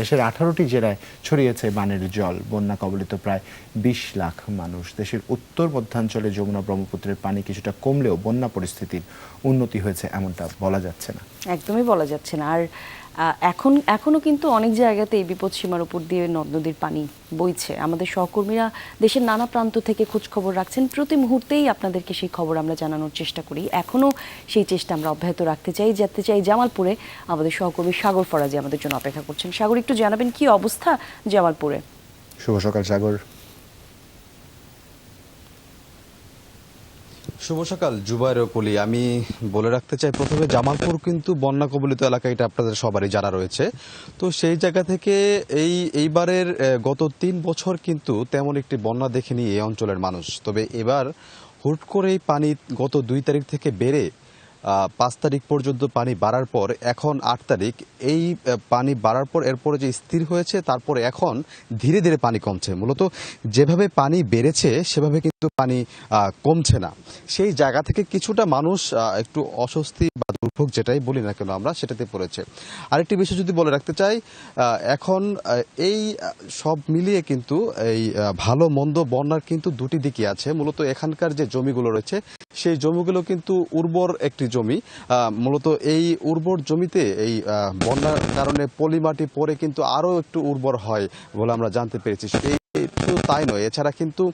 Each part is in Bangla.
দেশের আঠারোটি জেলায় ছড়িয়েছে বানের জল। বন্যা কবলিত প্রায় বিশ লাখ মানুষ। দেশের উত্তর মধ্যাঞ্চলে যমুনা ব্রহ্মপুত্রের পানি কিছুটা কমলেও বন্যা পরিস্থিতির উন্নতি হয়েছে এমনটা বলা যাচ্ছে না। একদমই বলা যাচ্ছে না। আর এখন, এখনও কিন্তু অনেক জায়গাতে এই বিপদ সীমার উপর দিয়ে নদ নদীর পানি বইছে। আমাদের সহকর্মীরা দেশের নানা প্রান্ত থেকে খোঁজ খবর রাখছেন। প্রতি মুহূর্তেই আপনাদেরকে সেই খবর আমরা জানানোর চেষ্টা করি। এখনও সেই চেষ্টা আমরা অব্যাহত রাখতে চাই যেতে চাই জামালপুরে আমাদের সহকর্মী সাগর ফরাজি আমাদের জন্য অপেক্ষা করছেন। সাগর, একটু জানাবেন কি অবস্থা জামালপুরে? শুভ সকাল, সাগর। শুভ সকাল, জুবাইর কলি। আমি বলে রাখতে চাই প্রথমে, জামালপুর কিন্তু বন্যা কবলিত এলাকা এটা আপনাদের সবারই জানা রয়েছে। তো সেই জায়গা থেকে এই, এইবারের গত তিন বছর কিন্তু তেমন একটি বন্যা দেখেনি এই অঞ্চলের মানুষ। তবে এবার হুট করেই পানি গত দুই তারিখ থেকে বেড়ে পাঁচ তারিখ পর্যন্ত পানি বাড়ার পর এখন আট তারিখ। এই পানি বাড়ার পর এরপরে যে স্থির হয়েছে, তারপরে এখন ধীরে ধীরে পানি কমছে। মূলত যেভাবে পানি বেড়েছে, সেভাবে কিন্তু পানি কমছে না। সেই জায়গা থেকে কিছুটা মানুষ একটু অস্বস্তি বা দুর্ভোগ যেটাই বলি না কেন আমরা সেটাতে পড়েছে। আরেকটি বিষয় যদি বলে রাখতে চাই এখন এই সব মিলিয়ে কিন্তু এই ভালো, মন্দ, বন্যার কিন্তু দুটি দিকই আছে। মূলত এখানকার যে জমিগুলো রয়েছে, সেই জমিগুলো কিন্তু উর্বর একটি জমি। মূলত এই উর্বর জমিতে এই বন্যার কারণে পলি মাটি পরে কিন্তু আরও একটু উর্বর হয় বলে আমরা জানতে পেরেছি। এই শুধু তাই নয়, এছাড়া কিন্তু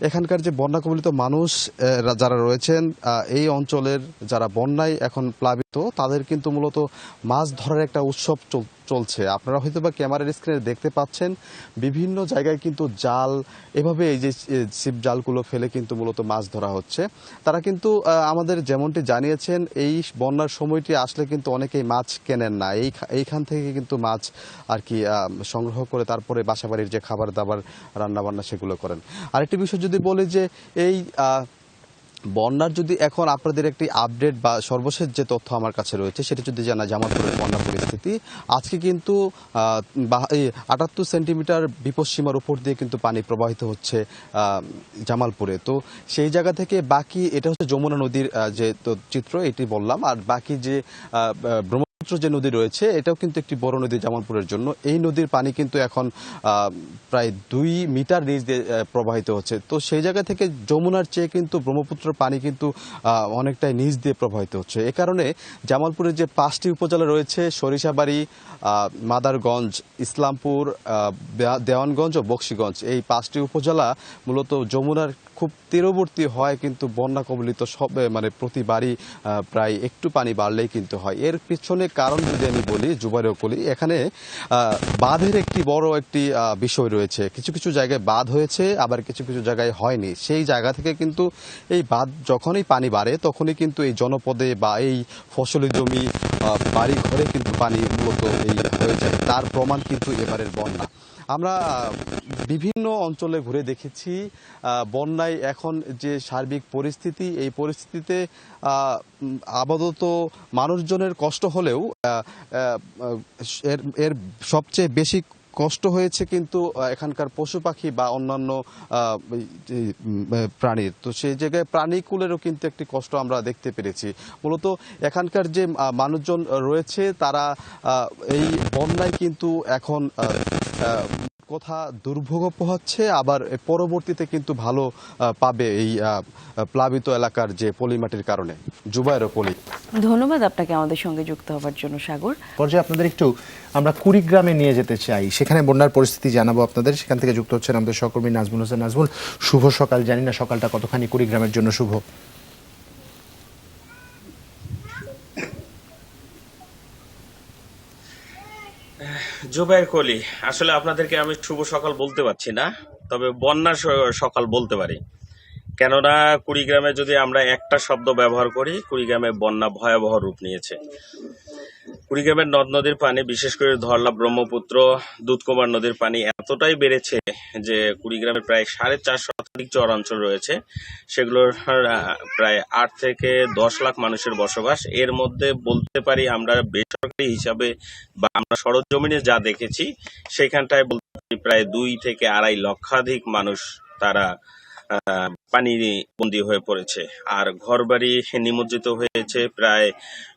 এখানকার যে বন্যা কবলিত মানুষ যারা রয়েছেন এই অঞ্চলের যারা বন্যায় এখন প্লাবিত, তাদের কিন্তু মূলত মাছ ধরার একটা উৎসব চল- চলছে। আপনারা হয়তো বা ক্যামেরার স্ক্রিনে দেখতে পাচ্ছেন, বিভিন্ন জায়গায় কিন্তু জাল, এভাবে এই যে ছিপ জালগুলো ফেলে কিন্তু মূলত মাছ ধরা হচ্ছে। তারা কিন্তু আমাদের যেমনটি জানিয়েছেন, এই বন্যার সময়টি আসলে কিন্তু অনেকেই মাছ কেনেন না। এই এইখান থেকে কিন্তু মাছ আর কি সংগ্রহ করে তারপরে বাসাবাড়ির যে খাবার দাবার রান্না বান্না সেগুলো করেন। আরেকটি বিষয় যদি বলি যে এই বন্যার যদি এখন আপনাদের একটি আপডেট বা সর্বশেষ যে তথ্য আমার কাছে রয়েছে, সেটি যদি জানা জামালপুরের বন্যা পরিস্থিতি, আজকে কিন্তু আটাত্তর সেন্টিমিটার বিপদসীমার উপর দিয়ে কিন্তু পানি প্রবাহিত হচ্ছে জামালপুরে। তো সেই জায়গা থেকে বাকি, এটা হচ্ছে যমুনা নদীর যে চিত্র, এটি বললাম, আর বাকি যে ব্রহ্মপুত্র যে নদী রয়েছে, এটাও কিন্তু একটি বড় নদী জামালপুরের জন্য। এই নদীর পানি কিন্তু এখন প্রায় দুই মিটার নিচ দিয়ে প্রবাহিত হচ্ছে। তো সেই জায়গা থেকে যমুনার চেয়ে কিন্তু ব্রহ্মপুত্রের পানি কিন্তু অনেকটাই নিচ দিয়ে প্রবাহিত হচ্ছে। এ কারণে জামালপুরের যে পাঁচটি উপজেলা রয়েছে, সরিষাবাড়ি মাদারগঞ্জ, ইসলামপুর দেওয়ানগঞ্জ ও বক্সিগঞ্জ, এই পাঁচটি উপজেলা মূলত যমুনার খুব তীরবর্তী হয়, কিন্তু বন্যা কবলিত সব মানে প্রতিবারই প্রায় একটু পানি বাড়লেই কিন্তু হয়। এর পিছনে কারণ যদি আমি বলি, জুবাইরও বলি এখানে বাঁধের একটি বড় একটি বিষয় রয়েছে। কিছু কিছু জায়গায় বাঁধ হয়েছে, আবার কিছু কিছু জায়গায় হয়নি। সেই জায়গা থেকে কিন্তু এই বাঁধ যখনই পানি বাড়ে, তখনই কিন্তু এই জনপদে বা এই ফসলি জমি বাড়ি ঘরে কিন্তু পানি মূলত এই হয়ে যায়। তার প্রমাণ কিন্তু এবারের বন্যা। আমরা বিভিন্ন অঞ্চলে ঘুরে দেখেছি বন্যায় এখন যে সার্বিক পরিস্থিতি, এই পরিস্থিতিতে আপাতত মানুষজনের কষ্ট হলেও এর এর সবচেয়ে বেশি কষ্ট হয়েছে কিন্তু এখানকার পশু পাখি বা অন্যান্য প্রাণীর তো সেই জায়গায় প্রাণীকুলেরও কিন্তু একটি কষ্ট আমরা দেখতে পেরেছি। মূলত এখানকার যে মানুষজন রয়েছে, তারা এই বন্যায় কিন্তু এখন কোথা দুর্ভোগ পোহাচ্ছে আবার পরবর্তীতে কিন্তু ভালো পাবে এই আহ, প্লাবিত এলাকার যে পলিমাটির কারণে। জুবাইরও পলি। ধন্যবাদ আপনাকে আমাদের সঙ্গে যুক্ত হবার জন্য সাগর। পর্যায়ে আপনাদের একটু আমরা কুড়িগ্রামে নিয়ে যেতে চাই। সেখানে বন্যার পরিস্থিতি জানাব আপনাদের। সেখান থেকে যুক্ত হচ্ছেন আমাদের সহকর্মী নাজমুল হোসেন। নাজমুল শুভ সকাল। জানি না সকালটা কতখানি কুড়িগ্রামের জন্য শুভ। জুবাইর কলি, আসলে আপনাদেরকে আমি শুভ সকাল বলতে পারছি না, তবে বন্যার সকাল বলতে পারি। কেননা কুড়িগ্রামে যদি আমরা একটা শব্দ ব্যবহার করি, কুড়িগ্রামে বন্যা ভয়াবহ রূপ নিয়েছে। কুড়িগ্রামের নদ নদীর পানি, বিশেষ করে ধরলা ব্রহ্মপুত্র, দুধকুমার নদীর পানি এতটাই বেড়েছে যে কুড়িগ্রামের প্রায় সাড়ে চার শতাধিক চর অঞ্চল রয়েছে। সেগুলোর প্রায় আট থেকে দশ লাখ মানুষের বসবাস। এর মধ্যে বলতে পারি আমরা বেসরকারি হিসাবে বা আমরা সরজমিনে যা দেখেছি, সেখানটায় বলতে পারি প্রায় দুই থেকে আড়াই লক্ষাধিক মানুষ তারা পানি বন্দী হয়ে পড়েছে। আর ঘরবাড়ি নিমজ্জিত হয়েছে প্রায়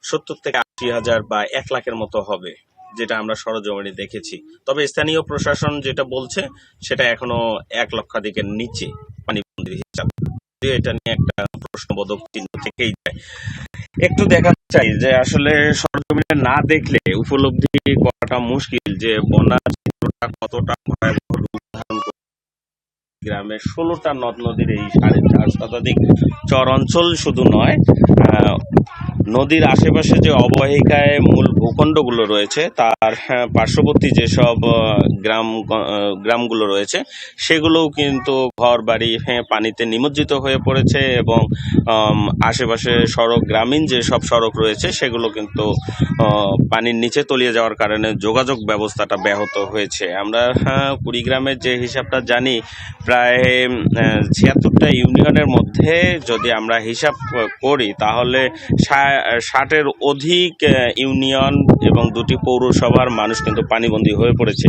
সত্তর থেকে আশি হাজার বা এক লাখের মতো হবে, যেটা আমরা সরজমিনে দেখেছি। তবে স্থানীয় প্রশাসন যেটা বলছে, সেটা এখনও এক লক্ষাধিকের নিচে পানিবন্দির হিসাব। এটা নিয়ে একটা প্রশ্নবোধক চিহ্ন থেকেই যায়। একটু দেখা চাই যে আসলে সরজমিনে না দেখলে উপলব্ধি করাটা মুশকিল, যে চিত্রটা কতটা ভয়াবহ। গ্রামের ষোলোটা নদ নদীর এই সাড়ে চার শতাধিক চর অঞ্চল শুধু নয় নদীর আশেপাশে যে অববাহিকায় মূল ভূখণ্ডগুলো রয়েছে তার হ্যাঁ, পার্শ্ববর্তী যেসব গ্রাম গ্রামগুলো রয়েছে সেগুলোও কিন্তু ঘর বাড়ি হ্যাঁ, পানিতে নিমজ্জিত হয়ে পড়েছে এবং আশেপাশে সড়ক গ্রামীণ যে সব সড়ক রয়েছে সেগুলো কিন্তু পানির নিচে তলিয়ে যাওয়ার কারণে যোগাযোগ ব্যবস্থাটা ব্যাহত হয়েছে। আমরা হ্যাঁ, কুড়িগ্রামের যে হিসাবটা জানি প্রায় ছিয়াত্তরটা ইউনিয়নের মধ্যে যদি আমরা হিসাব করি তাহলে ষা- ষাটের অধিক ইউনিয়ন এবং দুটি পৌরসভার মানুষ কিন্তু পানিবন্দী হয়ে পড়েছে।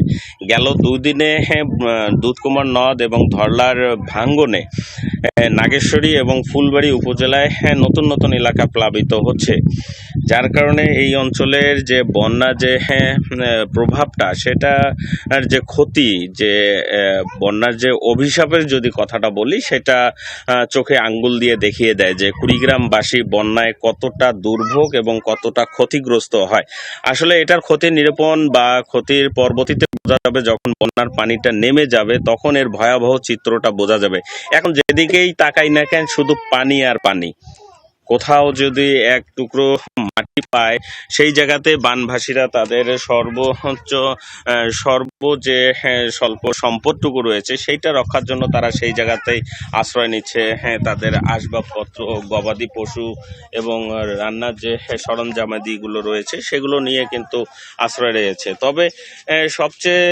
গেল দুদিনে হ্যাঁ, দুধকুমার নদ এবং ধরলার ভাঙ্গনে নাগেশ্বরী এবং ফুলবাড়ি উপজেলায় হ্যাঁ, নতুন নতুন এলাকা প্লাবিত হচ্ছে। যার কারণে এই অঞ্চলের যে বন্যা যে হ্যাঁ, প্রভাবটা সেটা যে ক্ষতি যে বন্যার যে অভিশাপের যদি কথাটা বলি সেটা চোখে আঙ্গুল দিয়ে দেখিয়ে দেয় যে কুড়িগ্রামবাসী বন্যায় কতটা দুর্ভোগ এবং কতটা ক্ষতিগ্রস্ত হয়। আসলে এটার ক্ষতি নিরূপণ বা ক্ষতির পরবর্তীতে বোঝা যাবে যখন বন্যার পানিটা নেমে যাবে, তখন এর ভয়াবহ চিত্রটা বোঝা যাবে। এখন যেদিকেই তাকাই না কেন, শুধু পানি আর পানি। কোথাও যদি এক টুকরো মাটি পায় সেই জায়গাতে বানভাসীরা তাদের সর্বোচ্চ সর্ব যে হ্যাঁ, স্বল্প সম্পদটুকু রয়েছে সেইটা রক্ষার জন্য তারা সেই জায়গাতেই আশ্রয় নিচ্ছে হ্যাঁ তাদের আসবাবপত্র গবাদি পশু এবং রান্নার যে সরঞ্জামাদিগুলো রয়েছে সেগুলো নিয়ে কিন্তু আশ্রয় রয়েছে। তবে সবচেয়ে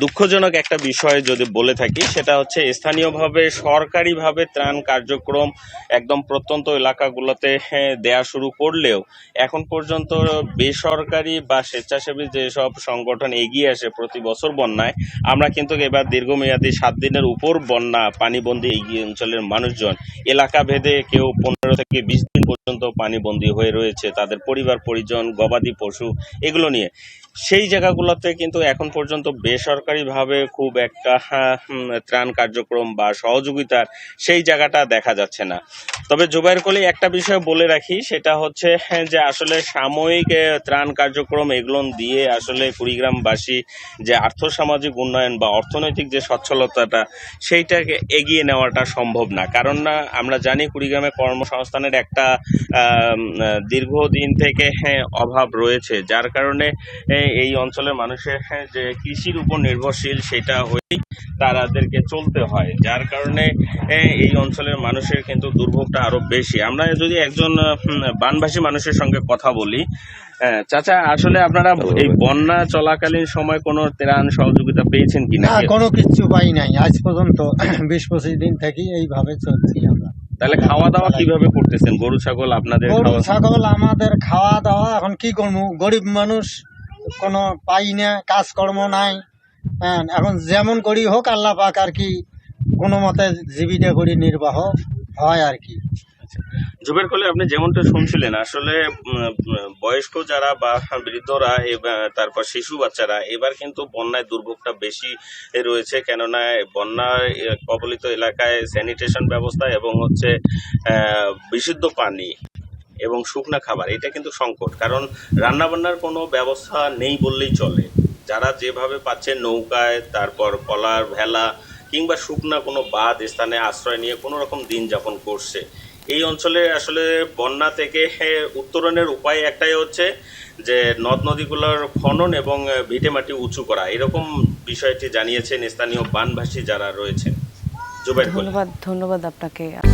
দুঃখজনক একটা বিষয় যদি বলে থাকি সেটা হচ্ছে স্থানীয়ভাবে সরকারিভাবে ত্রাণ কার্যক্রম একদম প্রত্যন্ত এলাকাগুলোতে হ্যাঁ, দেয়া শুরু করলেও এখন পর্যন্ত বেসরকারি বা স্বেচ্ছাসেবী যেসব সংগঠন এগিয়ে আসে প্রতি বছর বন্যায় আমরা কিন্তু এবার দীর্ঘমেয়াদী সাত দিনের উপর বন্যা পানিবন্দী এই অঞ্চলের মানুষজন এলাকা ভেদে কেউ পনেরো থেকে বিশ দিন পর্যন্ত পানিবন্দী হয়ে রয়েছে তাদের পরিবার পরিজন গবাদি পশু এগুলো নিয়ে। সেই জায়গাগুলোতে কিন্তু এখন পর্যন্ত বেসরকারিভাবে খুব একটা ত্রাণ কার্যক্রম বা সহযোগিতার সেই জায়গাটা দেখা যাচ্ছে না। তবে জুবাইর কলি একটা বিষয় বলে রাখি সেটা হচ্ছে হ্যাঁ, যে আসলে সাময়িক ত্রাণ কার্যক্রম এগুলো দিয়ে আসলে কুড়িগ্রামবাসী যে আর্থসামাজিক উন্নয়ন বা অর্থনৈতিক যে সচ্ছলতাটা সেইটাকে এগিয়ে নেওয়াটা সম্ভব না। কারণ না আমরা জানি কুড়িগ্রামে কর্মসংস্থানের একটা দীর্ঘদিন থেকে হ্যাঁ, অভাব রয়েছে। যার কারণে এই অঞ্চলের মানুষের হ্যাঁ, যে কৃষির উপর নির্ভরশীল সেটা হয়েই তাদেরকে চলতে হয়। যার কারণে এই অঞ্চলের মানুষের কিন্তু দুর্ভোগটা আরও বেশি। আমরা যদি একজন বানভাসী মানুষের সঙ্গে কথা বলি চাচা আসলে আপনারা এই বন্যা চলাকালীন সময় কোনো ত্রাণ সহযোগিতা পেয়েছেন কিনা কোনো কিছু পাই নাই। আজ পর্যন্ত বিশ পঁচিশ দিন থেকে এইভাবে চলছি আমরা। তাহলে খাওয়া দাওয়া কীভাবে করতেছেন? গরু ছাগল আপনাদের গরু ছাগল আমাদের খাওয়া দাওয়া এখন কি করব? গরিব মানুষ কোনো পাই না, কাজকর্ম নাই। হ্যাঁ এখন যেমন করি হোক, আল্লাহ পাক আর কি কোনো মতে জীবিকা করি, নির্বাহ হয় আর কি। জুবের কলে আপনি যেমনটা শুনছিলেন, আসলে বয়স্ক যারা বা বৃদ্ধরা তারপর শিশু বাচ্চারা, এবার কিন্তু বন্যায় দুর্ভোগটা বেশি রয়েছে। কেননা, বন্যায় কবলিত এলাকায় স্যানিটেশন ব্যবস্থা এবং হচ্ছে বিশুদ্ধ পানি এবং শুকনা খাবার এটা কিন্তু সংকট। কারণ রান্নাবান্নার কোনো ব্যবস্থা নেই বললেই চলে। যারা যেভাবে পাচ্ছে নৌকায় তারপর কলার ভেলা কিংবা শুকনা কোনো বাঁধ স্থানে আশ্রয় নিয়ে কোনো রকম দিন যাপন করছে। এই অঞ্চলে আসলে বন্যা থেকে উত্তরণের উপায় একটাই হচ্ছে যে নদ নদীগুলোর খনন এবং আহ, ভিটেমাটি উঁচু করা। এরকম বিষয়টি জানিয়েছেন স্থানীয় বানভাসী যারা রয়েছেন। ধন্যবাদ ধন্যবাদ আপনাকে।